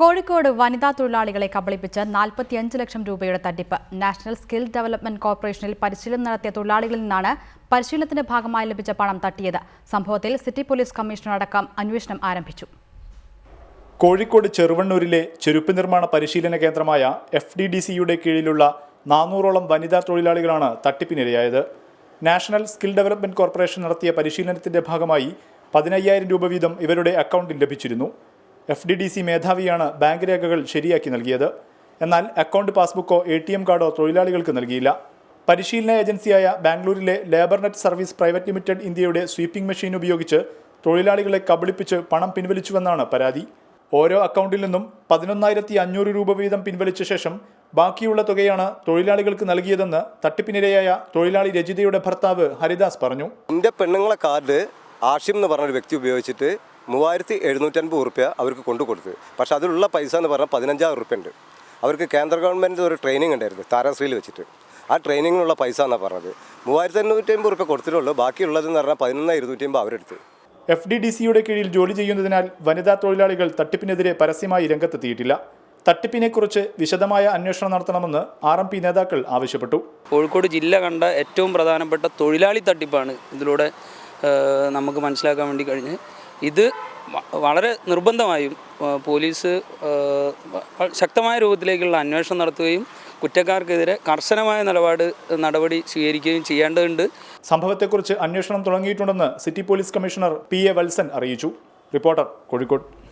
കോഴിക്കോട് വനിതാ തൊഴിലാളികളെ കബളിപ്പിച്ച് നാൽപ്പത്തിയഞ്ച് ലക്ഷം രൂപയുടെ തട്ടിപ്പ്. നാഷണൽ സ്കിൽ ഡെവലപ്മെന്റ് കോർപ്പറേഷനിൽ പരിശീലനം നടത്തിയ തൊഴിലാളികളിൽ നിന്നാണ് പരിശീലനത്തിന്റെ ഭാഗമായി ലഭിച്ച പണം തട്ടിയത്. സംഭവത്തിൽ സിറ്റി പോലീസ് കമ്മീഷണർ അടക്കം അന്വേഷണം ആരംഭിച്ചു. കോഴിക്കോട് ചെറുവണ്ണൂരിലെ ചെരുപ്പ് നിർമ്മാണ പരിശീലന കേന്ദ്രമായ എഫ് ഡി ഡി സിയുടെ കീഴിലുള്ള നാനൂറോളം വനിതാ തൊഴിലാളികളാണ് തട്ടിപ്പിനിരയായത്. നാഷണൽ സ്കിൽ ഡെവലപ്മെന്റ് കോർപ്പറേഷൻ നടത്തിയ പരിശീലനത്തിന്റെ ഭാഗമായി പതിനയ്യായിരം രൂപ വീതം ഇവരുടെ അക്കൗണ്ടിൽ ലഭിച്ചിരുന്നു. എഫ് ഡി ഡി സി മേധാവിയാണ് ബാങ്ക് രേഖകൾ ശരിയാക്കി നൽകിയത്. എന്നാൽ അക്കൗണ്ട് പാസ്ബുക്കോ എ ടി എം കാർഡോ തൊഴിലാളികൾക്ക് നൽകിയില്ല. പരിശീലന ഏജൻസിയായ ബാംഗ്ലൂരിലെ labour net service private limited ഇന്ത്യയുടെ സ്വീപ്പിംഗ് മെഷീൻ ഉപയോഗിച്ച് തൊഴിലാളികളെ കബളിപ്പിച്ച് പണം പിൻവലിച്ചുവെന്നാണ് പരാതി. ഓരോ അക്കൗണ്ടിൽ നിന്നും പതിനൊന്നായിരത്തി അഞ്ഞൂറ് രൂപ വീതം പിൻവലിച്ച ശേഷം ബാക്കിയുള്ള തുകയാണ് തൊഴിലാളികൾക്ക് നൽകിയതെന്ന് തട്ടിപ്പിനിരയായ തൊഴിലാളി രജിതയുടെ ഭർത്താവ് ഹരിദാസ് പറഞ്ഞു. എന്റെ പെണ്ണുങ്ങളെ കാർഡ് ആഷിം എന്ന് പറഞ്ഞൊരു വ്യക്തി ഉപയോഗിച്ചിട്ട് മൂവായിരത്തി എഴുന്നൂറ്റൻപത് ഉറുപ്പ്യ അവർക്ക് കൊണ്ടു കൊടുത്ത്. പക്ഷെ അതിലുള്ള പൈസ എന്ന് പറഞ്ഞാൽ പതിനഞ്ചായിരം റുപ്യ ഉണ്ട്. അവർക്ക് കേന്ദ്ര ഗവൺമെന്റ് ഒരു ട്രെയിനിങ് ഉണ്ടായിരുന്നു താരാശ്രീയിൽ വെച്ചിട്ട്. ആ ട്രെയിനിങ്ങിനുള്ള പൈസ എന്നാണ് പറഞ്ഞത്. മൂവായിരത്തി എണ്ണൂറ്റി അമ്പത് ഉറുപ്പ്യ കൊടുത്തിട്ടുള്ളൂ ബാക്കിയുള്ളതെന്ന് പറഞ്ഞാൽ പതിനൊന്ന് ഇരുന്നൂറ്റി അമ്പത് അവരെടുത്ത്. എഫ് ഡി ഡി സിയുടെ കീഴിൽ ജോലി ചെയ്യുന്നതിനാൽ വനിതാ തൊഴിലാളികൾ തട്ടിപ്പിനെതിരെ പരസ്യമായി രംഗത്തെത്തിയിട്ടില്ല. തട്ടിപ്പിനെക്കുറിച്ച് വിശദമായ അന്വേഷണം നടത്തണമെന്ന് ആർ എം പി നേതാക്കൾ ആവശ്യപ്പെട്ടു. കോഴിക്കോട് ജില്ല കണ്ട ഏറ്റവും പ്രധാനപ്പെട്ട തൊഴിലാളി തട്ടിപ്പാണ് ഇതിലൂടെ നമുക്ക് മനസ്സിലാക്കാൻ വേണ്ടി കഴിഞ്ഞ്. ഇത് വളരെ നിർബന്ധമായും പോലീസ് ശക്തമായ രൂപത്തിലേക്കുള്ള അന്വേഷണം നടത്തുകയും കുറ്റക്കാർക്കെതിരെ കർശനമായ നിലപാട് നടപടി സ്വീകരിക്കുകയും ചെയ്യേണ്ടതുണ്ട്. സംഭവത്തെക്കുറിച്ച് അന്വേഷണം തുടങ്ങിയിട്ടുണ്ടെന്ന് city police commissioner P A Valsan അറിയിച്ചു. റിപ്പോർട്ടർ കോഴിക്കോട്.